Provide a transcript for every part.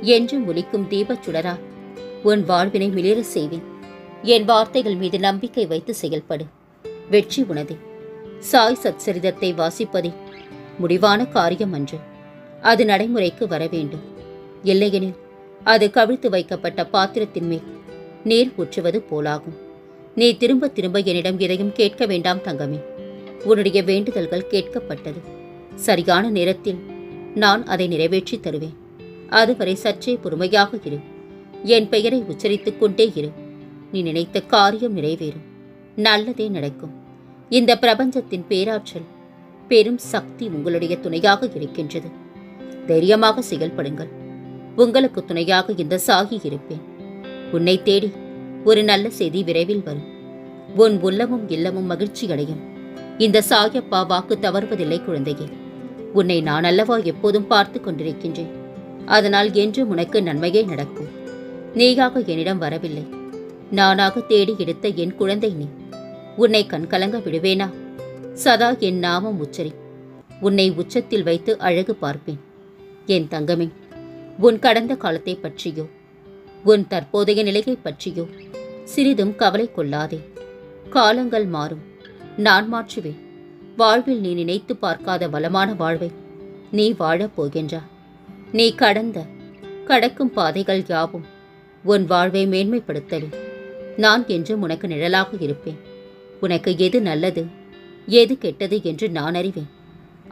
என்றும் ஒலிக்கும் தீபச் சுடரா உன் வாழ்வினை மிளிர செய்வேன். என் வார்த்தைகள் மீது நம்பிக்கை வைத்து செயல்படு. வெற்றி உனதே. சாய் சச்சரிதத்தை வாசிப்பதே முடிவான காரியம் அன்று. அது நடைமுறைக்கு வர வேண்டும். இல்லையெனில் அது கவிழ்த்து வைக்கப்பட்ட பாத்திரத்தின் மேல் நீர் ஊற்றுவது போலாகும். நீ திரும்ப திரும்ப என்னிடம் எதையும் கேட்க வேண்டாம் தங்கமே. உன்னுடைய வேண்டுதல்கள் கேட்கப்பட்டது. சரியான நேரத்தில் நான் அதை நிறைவேற்றித் தருவேன். அதுவரை சற்றே பொறுமையாக இரு. என் பெயரை உச்சரித்துக் கொண்டே இரு. நீ நினைத்த காரியம் நிறைவேறும். நல்லதே நடக்கும். இந்த பிரபஞ்சத்தின் பேராற்றல் பெரும் சக்தி உங்களுடைய துணையாக இருக்கின்றது. தைரியமாக செயல்படுங்கள். உங்களுக்கு துணையாக இந்த சாகி இருப்பேன். உன்னை தேடி ஒரு நல்ல செய்தி விரைவில் வரும். உன் உள்ளமும் இல்லமும் மகிழ்ச்சி அடையும். இந்த சாயப்பா வாக்கு தவறுவதில்லை குழந்தையே. உன்னை நான் அல்லவா எப்போதும் பார்த்து கொண்டிருக்கின்றேன். அதனால் என்றும் உனக்கு நன்மையே நடக்கும். நீயாக என்னிடம் வரவில்லை. நானாக தேடி எடுத்த என் குழந்தை நீ. உன்னை கண்கலங்க விடுவேனா? சதா என் நாமம் உச்சரி. உன்னை உச்சத்தில் வைத்து அழகு பார்ப்பேன். என் தங்கமே உன் கடந்த காலத்தை பற்றியோ உன் தற்போதைய நிலையை பற்றியோ சிறிதும் கவலை கொள்ளாதே. காலங்கள் மாறும். நான் மாற்றுவேன். வாழ்வில் நீ நினைத்து பார்க்காத வளமான வாழ்வை நீ வாழப் போகின்றா நீ கடந்த கடக்கும் பாதைகள் யாவும் உன் வாழ்வை மேன்மைப்படுத்தவே. நான் என்றும் உனக்கு நிழலாக இருப்பேன். உனக்கு எது நல்லது எது கெட்டது என்று நான் அறிவேன்.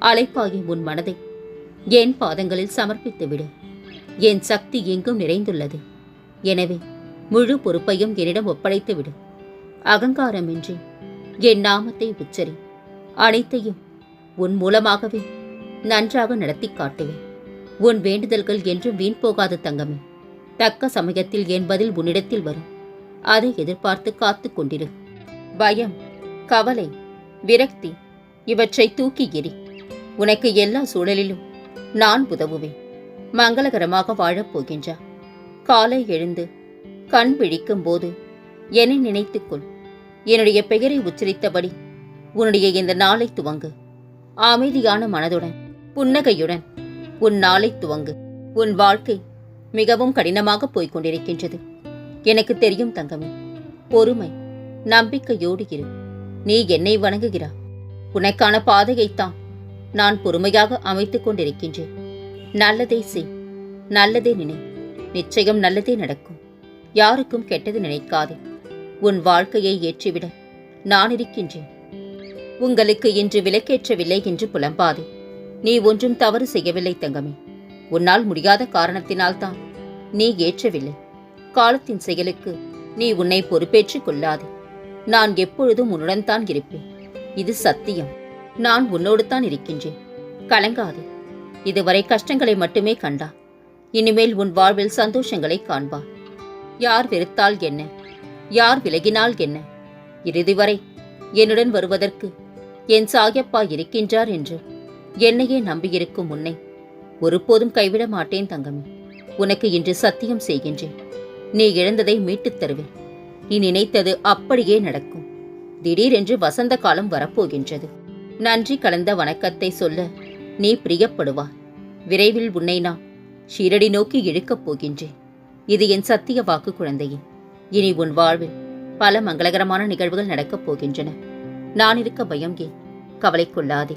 அலைப்பாகி உன் மனதை என் பாதங்களில் சமர்ப்பித்து விடு என் சக்தி எங்கும் நிறைந்துள்ளது. எனவே முழு பொறுப்பையும் என்னிடம் ஒப்படைத்து விடு அகங்காரமின்றி என் நாமத்தை உச்சரி. அனைத்தையும் உன் மூலமாகவே நன்றாக நடத்தி காட்டுவேன். உன் வேண்டுதல்கள் என்றும் வீண் போகாத தங்கமே. தக்க சமயத்தில் என் பதில் உன்னிடத்தில் வரும். அதை எதிர்பார்த்து காத்து கொண்டிரு. பயம் கவலை விரக்தி இவற்றை தூக்கி எறி. உனக்கு எல்லா சூழலிலும் நான் உதவுவேன். மங்களகரமாக வாழப் போகின்றா. காலை எழுந்து கண் விழிக்கும் போது என்னை நினைத்துக்கொள் என்னுடைய பெயரை உச்சரித்தபடி உன்னுடைய இந்த நாளை துவங்கு. அமைதியான மனதுடன் புன்னகையுடன் உன் நாளை துவங்கு. உன் வாழ்க்கை மிகவும் கடினமாக போய்க் கொண்டிருக்கின்றது எனக்கு தெரியும் தங்கமே பொறுமை நம்பிக்கையோடு இரு. நீ என்னை வணங்குகிறா. உனக்கான பாதையைத்தான் நான் பொறுமையாக அமைத்துக் கொண்டிருக்கின்றேன். நல்லதை செய் நல்லதே நினை. நிச்சயம் நல்லதே நடக்கும். யாருக்கும் கெட்டது நினைக்காதே. உன் வாழ்க்கையை ஏற்றிவிட நான் இருக்கின்றேன். உங்களுக்கு இன்று விலக்கேற்றவில்லை என்று புலம்பாதே. நீ ஒன்றும் தவறு செய்யவில்லை தங்கமே. உன்னால் முடியாத காரணத்தினால்தான் நீ ஏற்றவில்லை. காலத்தின் செயலுக்கு நீ உன்னை பொறுப்பேற்றுக் கொள்ளாதே. நான் எப்பொழுதும் உன்னுடன் தான் இருப்பேன். இது சத்தியம். நான் உன்னோடு தான் இருக்கின்றேன். கலங்காதே. இதுவரை கஷ்டங்களை மட்டுமே கண்டா. இனிமேல் உன் வாழ்வில் சந்தோஷங்களை காண்பா. யார் வெறுத்தால் என்ன? யார் விலகினால் என்ன? இறுதி வரை என்னுடன் வருவதற்கு என் சாயப்பா இருக்கின்றார் என்று என்னையே நம்பியிருக்கும் உன்னை. ஒருபோதும் கைவிட மாட்டேன் தங்கமே. உனக்கு இன்று சத்தியம் செய்கின்றேன். நீ இழந்ததை மீட்டுத் தருவேன். நீ நினைத்தது அப்படியே நடக்கும். திடீரென்று வசந்த காலம் வரப்போகின்றது. நன்றி கலந்த வணக்கத்தை சொல்ல நீ பிரியப்படுவாய். விரைவில் உன்னை நான் ஷீரடி நோக்கி இழுக்கப் போகின்றேன். இது என் சத்திய வாக்கு குழந்தையே. இனி உன் வாழ்வில் பல மங்களகரமான நிகழ்வுகள் நடக்கப் போகின்றன. நான் இருக்க பயம் ஏன்? கவலை கொள்ளாதே.